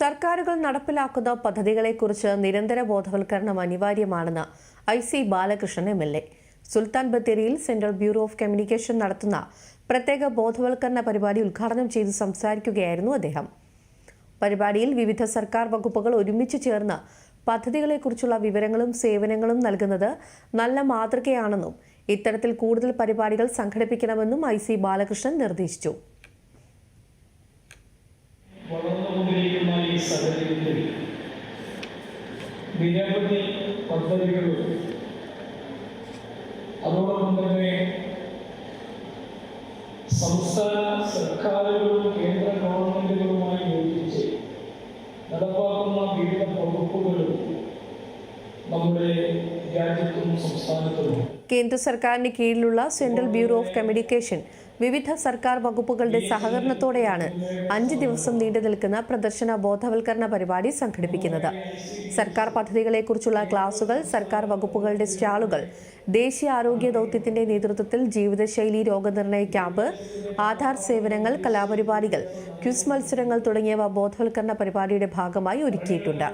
സർക്കാരുകൾ നടപ്പിലാക്കുന്ന പദ്ധതികളെക്കുറിച്ച് നിരന്തര ബോധവൽക്കരണം അനിവാര്യമാണെന്ന് I C Balakrishnan M L A. Sultan ബത്തേരിയിൽ സെൻട്രൽ ബ്യൂറോ ഓഫ് കമ്മ്യൂണിക്കേഷൻ നടത്തുന്ന പ്രത്യേക ബോധവൽക്കരണ പരിപാടി ഉദ്ഘാടനം ചെയ്ത് സംസാരിക്കുകയായിരുന്നു അദ്ദേഹം. പരിപാടിയിൽ വിവിധ സർക്കാർ വകുപ്പുകൾ ഒരുമിച്ച് ചേർന്ന് പദ്ധതികളെക്കുറിച്ചുള്ള വിവരങ്ങളും സേവനങ്ങളും നൽകുന്നത് നല്ല മാതൃകയാണെന്നും ഇത്തരത്തിൽ കൂടുതൽ പരിപാടികൾ സംഘടിപ്പിക്കണമെന്നും ഐ സി ബാലകൃഷ്ണൻ നിർദ്ദേശിച്ചു. സാഹചര്യത്തിൽ നിരവധി പദ്ധതികളും അതോടൊപ്പം തന്നെ സംസ്ഥാന സർക്കാരുകളും കേന്ദ്ര ഗവൺമെന്റുകളുമായി യോജിച്ച് നടപ്പാക്കുന്ന വിവിധ വകുപ്പുകളും നമ്മുടെ രാജ്യത്തും സംസ്ഥാനത്തും കേന്ദ്ര സർക്കാരിന് കീഴിലുള്ള സെൻട്രൽ ബ്യൂറോ ഓഫ് കമ്മ്യൂണിക്കേഷൻ വിവിധ സർക്കാർ വകുപ്പുകളുടെ സഹകരണത്തോടെയാണ് അഞ്ച് ദിവസം നീണ്ടു നിൽക്കുന്ന പ്രദർശന ബോധവൽക്കരണ പരിപാടി സംഘടിപ്പിക്കുന്നത്. സർക്കാർ പദ്ധതികളെക്കുറിച്ചുള്ള ക്ലാസുകൾ സർക്കാർ വകുപ്പുകളുടെ സ്റ്റാളുകൾ ദേശീയ ആരോഗ്യ ദൗത്യത്തിന്റെ നേതൃത്വത്തിൽ ജീവിതശൈലി രോഗനിർണയ ക്യാമ്പ് ആധാർ സേവനങ്ങൾ കലാപരിപാടികൾ ക്വിസ് മത്സരങ്ങൾ തുടങ്ങിയവ ബോധവൽക്കരണ പരിപാടിയുടെ ഭാഗമായി ഒരുക്കിയിട്ടുണ്ട്.